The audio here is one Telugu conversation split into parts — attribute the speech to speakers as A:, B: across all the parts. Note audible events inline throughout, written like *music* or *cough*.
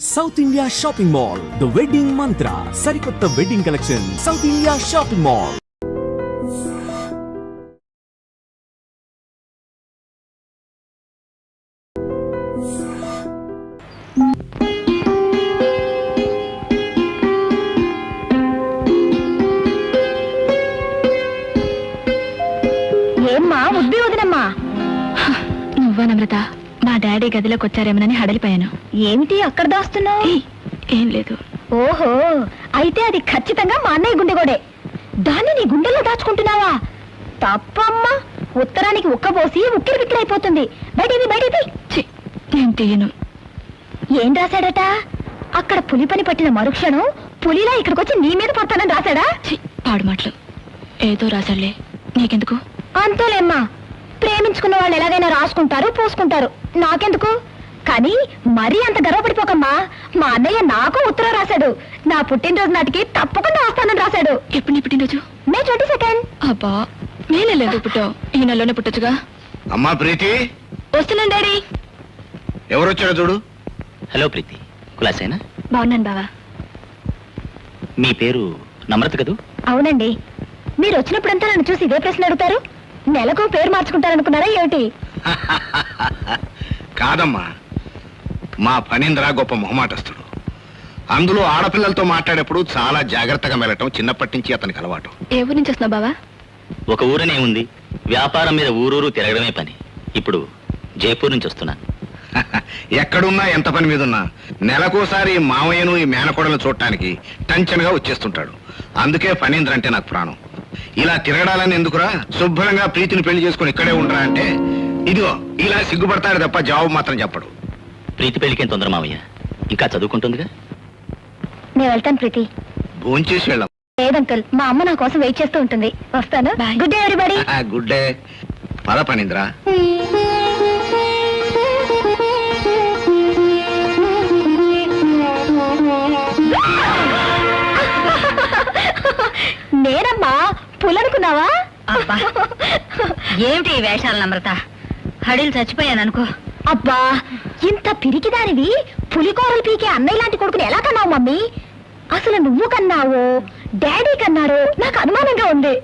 A: South India shopping mall the wedding Mantra సరికొత్త wedding collection south India shopping mall
B: ఏమ్మా ఉద్ది వదినమ్మా?
C: నువ్వా నమ్రత? డాడీ గదిలోకి వచ్చారేమోనని హడలిపోయాను.
B: ఏమిటి అక్కడ దాస్తున్నావు?
C: ఏం లేదు.
B: ఓహో అయితే అది ఖచ్చితంగా మా అన్నయ్య గుండెగోడే దాన్ని నీ గుండెల్లో దాచుకుంటున్నావా? తప్పమ్మా ఉత్తరానికి ఉక్కబోసి ఉక్కిరి బిక్కిరైపోతుంది. బయటిది బయటిది
C: నేను తీయను.
B: ఏం రాశాడట? అక్కడ పులి పని పట్టిన మరుక్షణం పులిలా ఇక్కడికొచ్చి నీ మీద పడతానని రాశాడా?
C: పాడు మాటలు. ఏదో రాశాడులే. నీకెందుకు?
B: అంతేలేమ్మా. ప్రేమించుకున్న వాళ్ళు ఎలాగైనా రాసుకుంటారు పూసుకుంటారు. నాకెందుకు? కానీ మరీ అంత గర్వపడిపోకమ్మా. మా అన్నయ్య నాకు ఉత్తరం రాశాడు. నా పుట్టినరోజు నాటికి తప్పకుండా వస్తానని రాశాడు.
C: ఎప్పుడు నీ పుట్టినరోజు?
B: May twenty second.
C: అబ్బా నేనే లేదు పుట్టావు ఈ నెలలోనే పుట్టొచ్చుగా.
D: అమ్మా ప్రీతి.
C: వస్తున్నాను డాడీ.
D: ఎవరొచ్చారో చూడు.
E: హలో ప్రీతి. కులాసేనా?
C: బాగున్నాను బావా.
E: మీ పేరు నమ్రత కదూ?
B: అవునండి. మీరు వచ్చినప్పుడంతా నన్ను చూసి ఇదే ప్రశ్న అడుగుతారు? నెలకు పేరు మార్చుకుంటారనుకున్నారా ఏమిటి? *laughs*
D: కాదమ్మా. మా ఫణీంద్ర గొప్ప మొహమాటస్తుడు అందులో ఆడపిల్లలతో మాట్లాడేప్పుడు చాలా జాగ్రత్తగా మెలటం చిన్నప్పటి నుంచి అతనికి అలవాటు.
C: ఏ ఊరు నుంచి వస్తున్నావు బావా?
E: ఒక ఊరనే ఉంది. వ్యాపారం మీద ఊరూరు తిరగడమే పని. ఇప్పుడు జైపూర్ నుంచి వస్తున్నా. *laughs*
D: ఎక్కడున్నా ఎంత పని మీద ఉన్నా నెలకోసారి ఈ మామయ్యను ఈ మేనకోడలను చూడటానికి టంచనగా వచ్చేస్తుంటాడు. అందుకే ఫణీంద్ర అంటే నాకు ప్రాణం. ఇలా తిరగడాలని ఎందుకురా శుభ్రంగా ప్రీతిని పెళ్ళి చేసుకుని ఇక్కడే ఉండరా అంటే ఇదిగో ఇలా సిగ్గుపడతాడు తప్ప జవాబు మాత్రం చెప్పడు.
E: ప్రీతి పెళ్ళికేం తొందర మావయ్య? ఇంకా చదువుకుంటుందిగా?
B: నేను వెళ్తాను ప్రీతి.
D: భోంచేసి వెళ్ళాం.
B: లేదంకల్ మా అమ్మ నా కోసం వెయిట్ చేస్తూ ఉంటుంది. వస్తాను. గుడ్ డే ఎవరిబడి
D: గుడ్ డే. పద పనీంద్ర.
B: నేనమ్మా పులనుకున్నావా.
F: ఏమిటి ఈ వేషాలు నమ్రత? హడిలు చచ్చిపోయాను అనుకో.
B: అబ్బా ఇంత పిరికిదానివి? పులికోరలు పీకే అన్నయ్య లాంటి కొడుకుని ఎలా కన్నావు మమ్మీ? అసలు నువ్వు కన్నావో? డాడీ కన్నారో? నాకు అనుమానంగా ఉంది.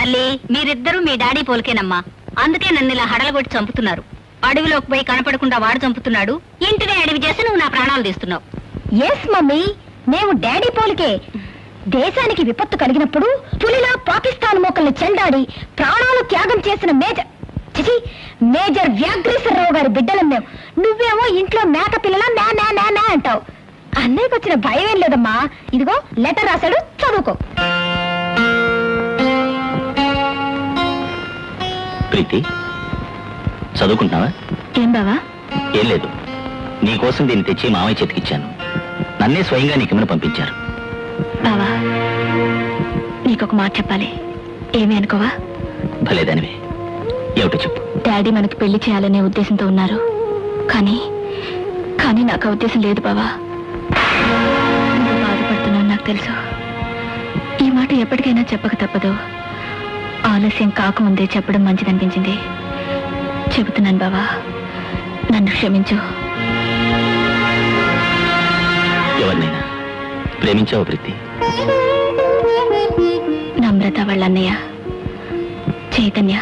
F: తల్లి మీరిద్దరూ మీ డాడీ పోలికేనమ్మా. అందుకే నన్ను ఇలా హడలగొట్టి చంపుతున్నారు. అడవిలోకి పోయి కనపడకుండా వాడు చంపుతున్నాడు. ఇంటినే అడవి చేసి నువ్వు నా ప్రాణాలు తీస్తున్నావు.
B: Yes mummy. మేము డాడీ పోలికే. దేశానికి విపత్తు కలిగినప్పుడు పులిలా పాకిస్తాన్ మోకల్ని చెండాడి ప్రాణాలు త్యాగం చేసిన మేజర్ చిచి మేజర్ వ్యాఘ్రేశ్వరరావు గారి బిడ్డలం మేము. నువ్వేమో ఇంట్లో మేక పిల్లల నా నా నా నా అంటావు. అన్నయ్యకి వచ్చిన భయం ఏం లేదమ్మా. ఇదిగో లెటర్ రాశాడు చదువుకో.
E: ప్రీతి చదువుకుంటున్నావా?
C: ఏం బావా?
E: ఏం లేదు. నీకోసం దీన్ని తెచ్చి మామయ్య చేతికిచ్చాను నన్నే స్వయంగా నీకేమని పంపించారు.
C: బావా నీకొక మాట చెప్పాలి. ఏమీ అనుకోవా?
E: భలేదానివే. ఏమిటో చెప్పు.
C: డాడీ మనకి పెళ్ళి చేయాలనే ఉద్దేశంతో ఉన్నారు. కానీ కానీ నాకు ఆ ఉద్దేశం లేదు బావా. నువ్వు బాధపడుతున్నావు నాకు తెలుసు. ఈ మాట ఎప్పటికైనా చెప్పక తప్పదు. ఆలస్యం కాకముందే చెప్పడం మంచిదనిపించింది. చెబుతున్నాను బావా. నన్ను క్షమించు.
E: ఎవరినైనా? ప్రేమించావు ప్రీతి?
C: నమ్రత వాళ్ళ అన్నయ్య. చైతన్య.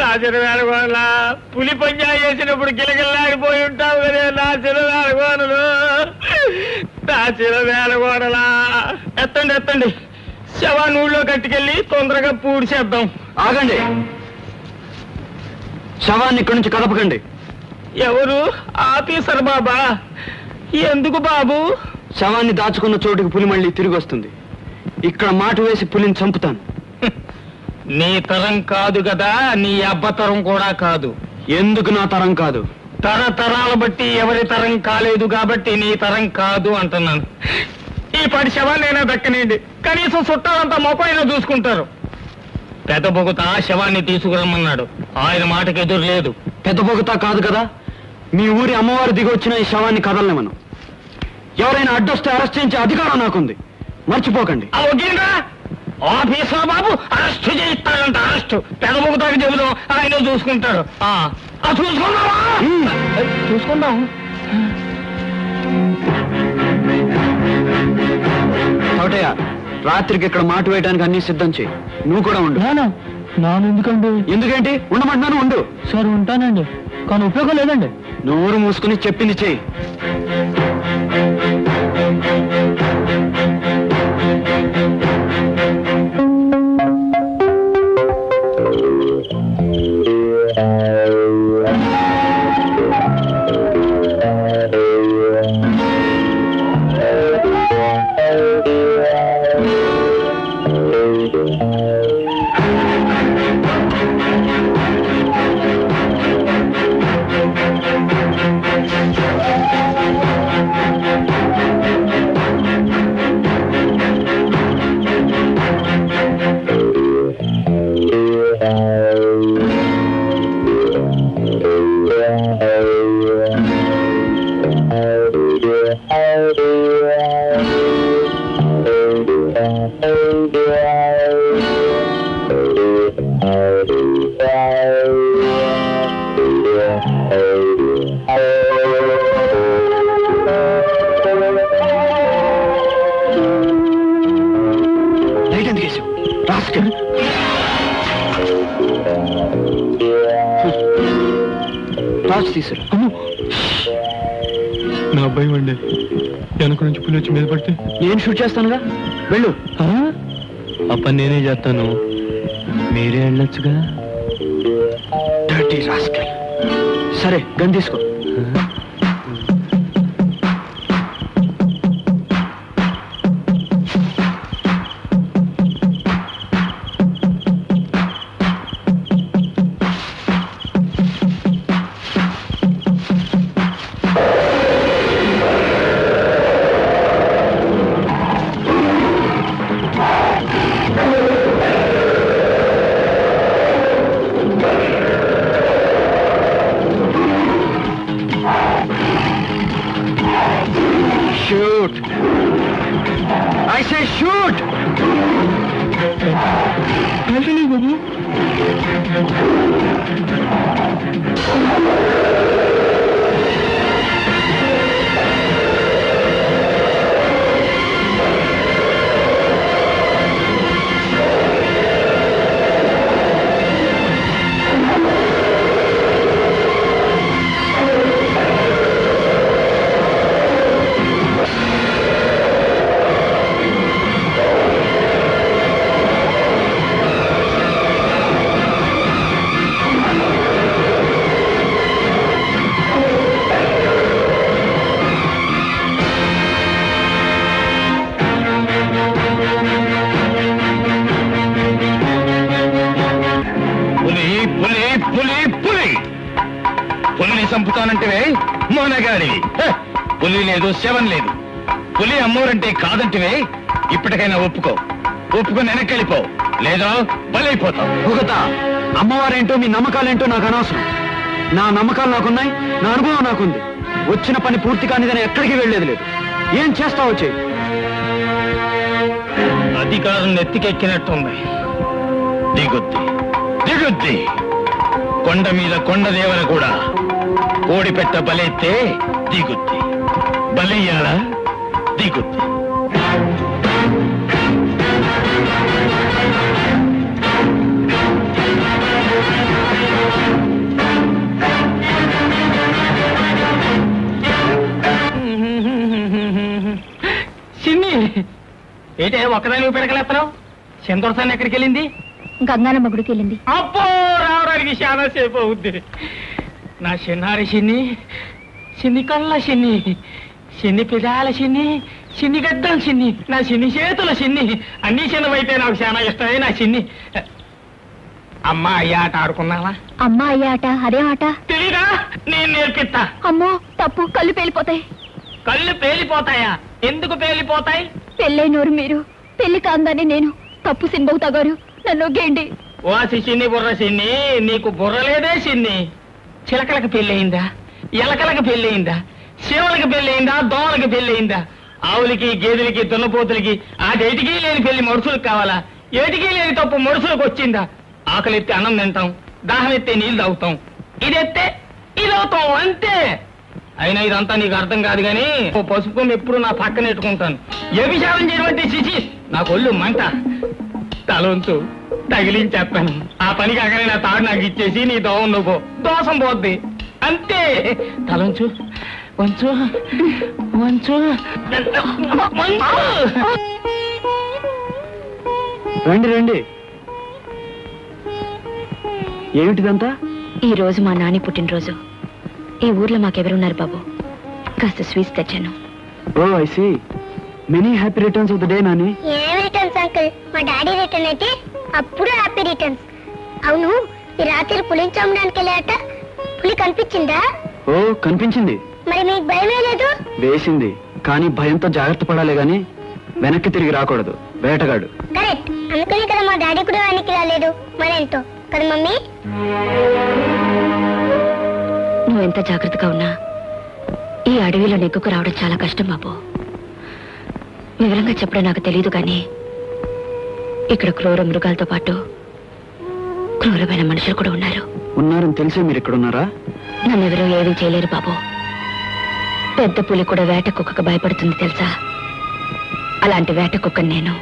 G: నా చిరవేలగోనల పులి పంజా చేసినప్పుడు గిలగిల్లాడిపోయి ఉంటావు కదే నా చిరవేలగోనలు నా చిరవేలగోనల ఎత్తండి ఎత్తండి. శవాన్ని ఊళ్ళో కట్టుకెళ్ళి తొందరగా పూడ్చేద్దాం
H: ఆగండి. శవాన్ని ఇక్కడి నుంచి కదపకండి.
G: ఎవరు? ఆఫీసర్ బాబా. ఎందుకు బాబు?
H: శవాన్ని దాచుకున్న చోటుకి పులి మళ్ళీ తిరిగి వస్తుంది. ఇక్కడ మాట వేసి పులిని చంపుతాను. *laughs*
G: నీ తరం కాదు కదా నీ అబ్బతరం కూడా కాదు.
H: ఎందుకు నా తరం కాదు?
G: తరతరాల బట్టి ఎవరి తరం కాలేదు కాబట్టి నీ తరం కాదు అంటున్నాను. ఈ పడి శవాన్నైనా దక్కనండి. కనీసం చుట్టాలంతా మొక్కైనా చూసుకుంటారు. పెద్ద బొగుత శవాన్ని తీసుకురమ్మన్నాడు. ఆయన మాటకి ఎదురు లేదు.
H: పెద్ద పొగతా కాదు కదా? మీ ఊరి అమ్మవారు దిగి వచ్చిన ఈ శవాన్ని కదలలేమను ఎవరైనా అడ్డొస్తే అరెస్ట్ చేయించే అధికారం నాకుంది. మర్చిపోకండి.
G: ఆ వకీల్రా ఆఫీసర్ బాబు? అరెస్ట్ చేయిస్తాడంట అరెస్ట్. పెద్ద బొగుతాకి చెబుదాం. ఆయన చూసుకుంటాడు. చూసుకుందామా. చూసుకుందాం.
H: చౌటయ్య రాత్రికి ఇక్కడ మాట వేయడానికి అన్ని సిద్ధం చేయి. నువ్వు కూడా ఉండు.
G: నాను ఎందుకండి?
H: ఎందుకేంటి? ఉండమంటున్నాను ఉండు.
G: సార్ ఉంటానండి. కానీ ఉపయోగం లేదండి.
H: నోరు మూసుకుని చెప్పింది చెయ్యి లైట్ ఎందుకు వేసావు రాస్కెల్. టార్చ్ తీసురా
G: నా భయం అండి. వెనక నుంచి పులి వచ్చి మీద పడితే?
H: నేను షూట్ చేస్తానుగా? వెళ్ళు.
G: ఆ? పని నేనే చేస్తాను. మీరే వెళ్ళొచ్చుగా?
H: రాస్కెల్ సరే గన్ తీసుకో. షూట్ ఐ సే షూట్
G: బాబు
D: పులి లేదు శవం లేదు. పులి అమ్మోరంటే కాదంటివే ఇప్పటికైనా ఒప్పుకో. ఒప్పుకొని వెనక్కెళ్ళిపో. లేదా బలైపోతావు.
H: భుగత అమ్మవారేంటో మీ నమ్మకాలేంటో నాకు అనవసరం. నా నమ్మకాలు నాకున్నాయి నా అనుభవం నాకుంది. వచ్చిన పని పూర్తి కానిదని ఎక్కడికి వెళ్ళేది లేదు. ఏం చేస్తావో చెయ్యి.
G: అధికారం నెత్తికెక్కినట్టుంది.
D: దిగుద్ది దిగుద్ది. కొండ మీద కొండ దేవర కూడా కోడి పెట్ట బలైతే దిగుద్ది. బలయ్యాలా దిగుద్ది
G: చిన్ని ఏంటే ఒక్కదాని పెరగలేస్తున్నావు చంద్రసాన్ని ఎక్కడికి వెళ్ళింది?
I: గంగానమ్మ గుడికి వెళ్ళింది.
G: అబ్బో రావడానికి చాలా సేపు అవుద్ది. నా చిన్నారి చిన్ని చిన్ని కళ్ళ చిన్ని. చిన్ని పిదాల చిన్ని చిన్ని గడ్డం చిన్ని నా చిన్ని చేతుల చిన్ని అన్ని చిన్నవైతే నాకు చాలా ఇష్టమే నా చిన్ని. అమ్మా అయ్యా ఆట ఆడుకున్నావా?
I: అమ్మా అయ్యాట అదే ఆట.
G: తెలీదా? నేను నేర్పిస్తా.
I: అమ్మో తప్పు కళ్ళు పేలిపోతాయి.
G: కళ్ళు పేలిపోతాయా? ఎందుకు పేలిపోతాయి?
I: పెళ్ళైనోరు మీరు పెళ్ళి కాందని నేను తప్పు సింబవు తగారు నన్ను గేండి
G: వాసి చిన్ని బుర్ర చిన్ని నీకు బుర్ర లేదే చిన్ని. చిలకలకు పెళ్ళయిందా? ఎలకలకు పెళ్ళయిందా? శివులకి పెళ్ళయిందా దోమలకి పెళ్ళయిందా? ఆవులకి గేదెలకి దున్నపోతులకి ఆ ఏటికి లేని పెళ్ళి మనుషులకు కావాలా? ఏటికి లేని తప్పు మనుషులకు వచ్చిందా? ఆకలి ఎత్తే అన్నం తింటాం దాహం ఎత్తే నీళ్ళు తాగుతాం. ఇది ఎత్తే ఇది అవుతాం అంతే. అయినా ఇదంతా నీకు అర్థం కాదు కానీ ఓ పసుపు ఎప్పుడు నా పక్కన పెట్టుకుంటాను. ఏ విషయం చేయబట్టి శిశి నాకు ఒళ్ళు మంట. తలొంతు తగిలించేస్తాను. ఆ పని కాకనే నా తాడు నాకు ఇచ్చేసి నీ దోవం నువ్వు దోషం పోద్ది. అంతే. తలంచు వంచు వంచు
H: రండి రండి. ఏమిటిదంతా?
C: ఈ రోజు మా నాని పుట్టినరోజు. ఈ ఊర్లో మాకెవరున్నారు బాబు? కాస్త స్వీట్స్ తెచ్చాను.
H: ఓ I see. Many happy returns of the day Nani.
J: ఏం రిటర్న్స్ అంకుల్? మా డాడీ రిటర్న్ అయితే అప్పుడు హ్యాపీ రిటర్న్స్. అవును ఈ రాత్రి పులిని చమ్మడానికి వెళ్ళాట పులి కనిపించిందా?
H: ఓ కనిపించింది.
J: మరి మీకు భయమే లేదు?
H: వేసింది. కానీ భయంతో జాగ్రత్త పడాలి గాని వెనక్కి తిరిగి రాకూడదు. వేటగాడు.
J: కరెక్ట్. అందుకనే కదా మా డాడీ కూడా వెనక్కి రాలేదు. మరెంతో కదా మమ్మీ?
C: నువ్వు ఎంత జాగ్రత్తగా ఉన్నా ఈ అడవిలో నెగ్గుకు రావడం చాలా కష్టం బాబు. వివరంగా చెప్పడం నాకు తెలియదు కానీ ఇక్కడ క్రూర మృగాలతో పాటు క్రూరమైన మనుషులు కూడా ఉన్నారు.
H: ఉన్నారని తెలిసే మీరు ఇక్కడ ఉన్నారా
C: నన్ను ఎవరూ ఏమీ చేయలేరు బాబు. పెద్ద పులి కూడా వేట కుక్కకు భయపడుతుంది తెలుసా? అలాంటి వేట కుక్కను నేను.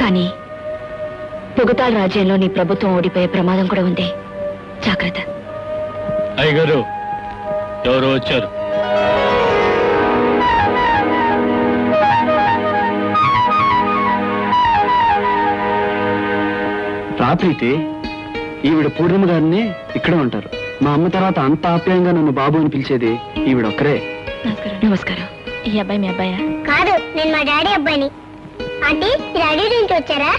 C: కానీ పొగతాల రాజ్యంలో నీ ప్రభుత్వం ఓడిపోయే ప్రమాదం కూడా ఉంది. జాగ్రత్త.
G: అయ్యగారు ఎవరు వచ్చారు.
H: రా ప్రీతి ఈవిడ పూర్ణిమ గారిని ఇక్కడే ఉంటారు. మా అమ్మ తర్వాత అంత ఆప్యాయంగా నన్ను బాబు అని పిలిచేది ఈవిడ ఒక్కరే
C: నమస్కారం. ఈ అబ్బాయి మీ అబ్బాయా?
J: కాదు నేను మా డాడీ అబ్బాయిని. ఆంటీ అడవి నుంచి వచ్చారా?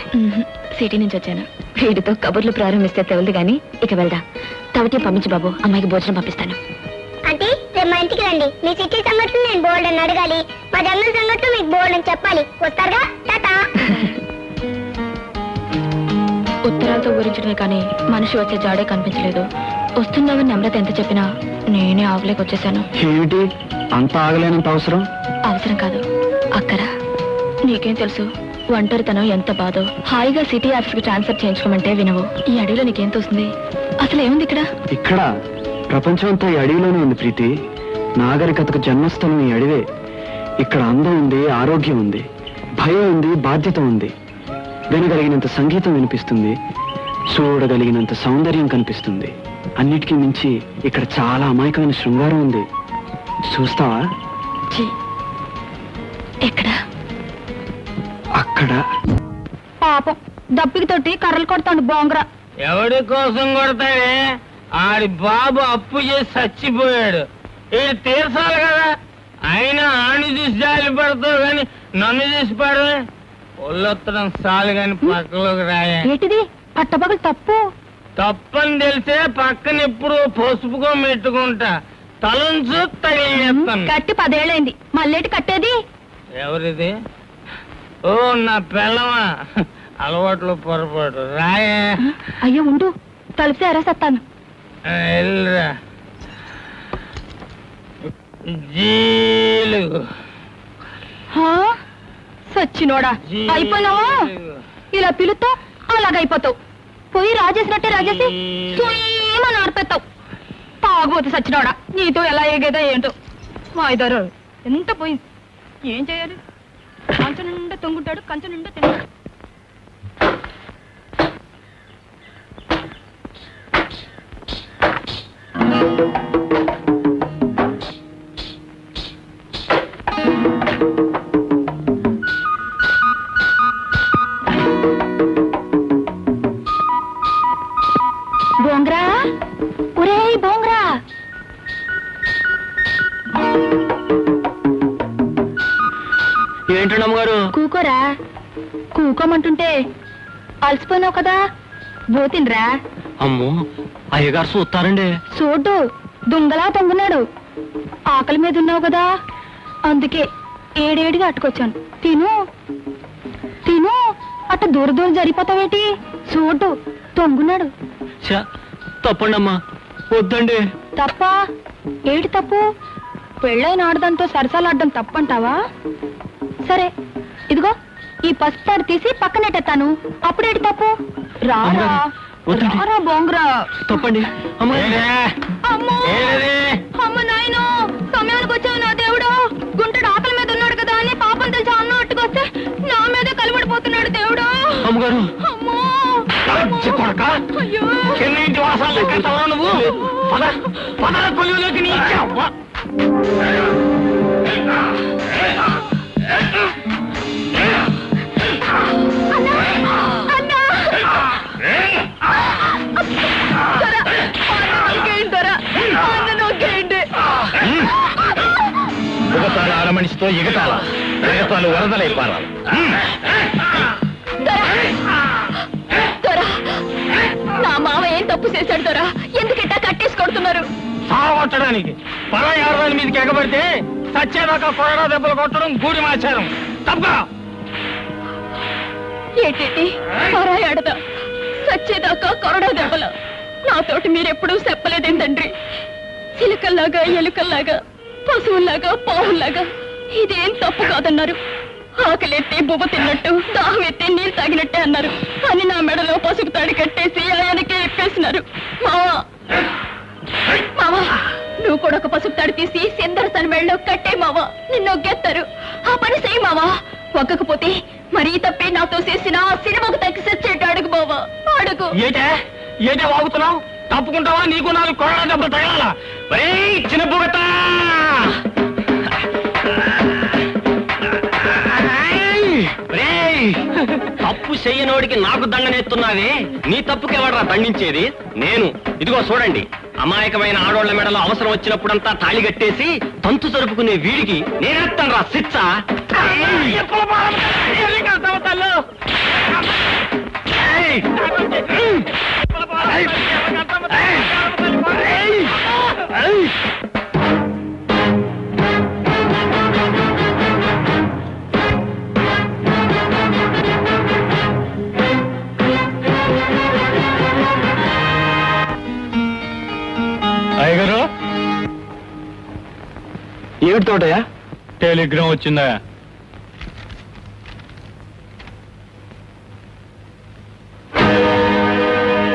C: సిటీ నుంచి వచ్చాను. వీడితో కబుర్లు ప్రారంభిస్తే తెవలదు గాని ఇక వెళ్దా. తవటి పంపించు బాబు అమ్మాయికి భోజనం పంపిస్తాను.
J: ఆంటీ రేపు మా ఇంటికి రండి. మీ సిటీ సంగతులు నేను బోల్డ్ అని అడగాలి. మా జంగల్ సంగతులు మీకు బోల్డ్ అని చెప్పాలి. వస్తారుగా? టాటా. *laughs*
C: ఉత్తరాలతో ఊరించడమే కానీ మనిషి వచ్చే జాడే కనిపించలేదు. వస్తుందామని నమ్రత ఎంత చెప్పినా నేనే ఆవులేకి వచ్చేసాను
H: ఏమిటి? అంత ఆగలేనంత అవసరం?
C: అవసరం కాదు. అక్కర? నీకేం తెలుసు? ఒంటరితనం ఎంత బాధో. హాయిగా సిటీ ఆఫీస్కి ట్రాన్స్ఫర్ చేయించుకోమంటే వినవు. ఈ అడవిలో నీకేం తోస్తుంది? అసలు ఏముంది ఇక్కడ?
H: ఇక్కడ? ప్రపంచం అంతా ఈ అడవిలోనే ఉంది ప్రీతి. నాగరికతకు జన్మస్థలం ఈ అడవే. ఇక్కడ అందం ఉంది ఆరోగ్యం ఉంది. భయం ఉంది బాధ్యత ఉంది. వినగలిగినంత సంగీతం వినిపిస్తుంది చూడగలిగినంత సౌందర్యం కనిపిస్తుంది. అన్నిటికీ మించి ఇక్కడ చాలా అమాయకమైన శృంగారం ఉంది. చూస్తావా.
C: ఎక్కడ?
H: అక్కడ.
I: పాపం. దప్పికి తోటి కర్రలు కొడతాడు బోంగరా.
G: ఎవడి కోసం కొడతాడే ఆడి బాబు అప్పు చేసి చచ్చిపోయాడు. ఇది తీర్చాలి కదా. అయినా ఆని చూసి జాలి పడతావు కానీ నన్ను చూసి పడవే. ఒళ్ళొత్తడం చాలు కానీ పక్కలోకి రాయే.
I: ఏంటిది? పట్టపగలు తప్పు?
G: తప్పని తెలిసే పక్కన ఎప్పుడు పసుపుకో మెట్టుకుంటా. తలంచు తగిలేస్తాను
I: కట్టి పదేళ్ళైంది. మళ్ళేటి కట్టేది?
G: ఎవరిది? ఓ నా పిల్లమా అలవాట్లు పొరపాటు. రాయే.
I: అయ్యో ఉండు. తలుపుతే ఎరసత్తాను
G: ఆ, ఎల్లురా జీలుగు
I: సచ్చినోడా అయిపోయినావా? ఇలా పిలుతో అలాగైపోతావు. పోయి రాజేసినట్టే రాజేసి ఏమని ఆడిపెత్తావు తాగుబోతు సచ్చినోడా? నీతో ఎలా ఎగేదో ఏంటో. మా ఇద్దరు ఎంత పోయి ఏం చేయాలి? కంచు నిండా తొంగుంటాడు కంచు నిండా తింటాడు. బోంగ్రా ఒరేయ్ అలసిపోయినావు కదా? బోతిన్రా
H: అమ్మో అయ్యగారు చూస్తారండి
I: చూడు దుంగలా తొంగున్నాడు. ఆకలి మీద ఉన్నావు కదా? అందుకే ఏడేడిగా అట్టుకొచ్చాను తిను. తిను. అట్ట దూర దూరం జరిగిపోతావేటి? చూడు తొంగున్నాడు.
H: తప్పండి అమ్మా వద్దండి.
I: తప్ప? ఏటి తప్పు? పెళ్ళైన ఆడదంతో సరసాలాడడం తప్పంటావా? సరే ఇదిగో. ఈ పసుపు తాడు తీసి పక్కనెట్టేస్తాను అప్పుడేటి తప్పు? రారా.
H: వద్దండి.
I: రారా బొంగురా.
H: తప్పండి. అమ్మా.
I: అమ్మో? అమ్మ నాయనో సమయానికి వచ్చావు నా దేవుడు. గుంటడు ఆకలి మీద ఉన్నాడు కదా అని పాపం తెలిసి అన్నం అట్టుకొస్తే నా మీద కలబడిపోతున్నాడు దేవుడు.
H: అమ్మగారు.
I: అమ్మో.
G: కొడక
I: అయ్యో.
G: నువ్వు? ఎగతాళ ఎగతాలు వరదలైపారాలు
I: దొరా. నా మామ ఏం తప్పు చేశాడు దొరా? ఎందుకిట్టా కట్టేసి కొడుతున్నారు?
G: సావట్టడానికి పరాయి ఆడదాని మీదకి ఎగబడితే సచ్చేదాకా కొరడా దెబ్బలు కొట్టడం గూడి మాచారం తప్పగా?
I: ఏంటి పరాయాడదా సచ్చేదాకా కొరడా దెబ్బల. నాతోటి మీరెప్పుడూ చెప్పలేదేం తండ్రి? చిలుకల్లాగా ఎలుకల్లాగా పశువుల్లాగా పావుల్లాగా. ఇదేం తప్పు కాదన్నారు. ఆకలెత్తి బువ్వ తిన్నట్టు దాహం ఎత్తి నీళ్ళు తాగినట్టే అన్నారు. అని నా మెడలో పసుపు తాడి కట్టేసి ఆయనకే ఎప్పేసినారు. మావా మావా నువ్వు కూడా ఒక పసుపు తాడి తీసి తన మెడలో కట్టే మావా. నిన్ను గెత్తారు. ఆ పని చేయి మావా. ఒక్కకపోతే మరీ తప్పే నాతో చేసిన ఆ సినిమాకు తగ్గి సచ్చేట అడుగు బావా. అడుగు.
G: ఏటే? ఏటే వాగుతున్నావు? తప్పుకుంటావా? నీకు నాకు కొరడా దెబ్బలు తగలాలా? చిన్న
E: తప్పు చెయ్యనోడికి నాకు దండనెత్తున్నావే నీ తప్పుకి ఎవడరా దండించేది? నేను. ఇదిగో చూడండి. అమాయకమైన ఆడోళ్ళ మెడలో అవసరం వచ్చినప్పుడంతా తాళి కట్టేసి తంతు జరుపుకునే వీడికి నేనేస్తాను రా సిచ్చ
G: అయ్యగారు టెలిగ్రామ్ వచ్చిందా?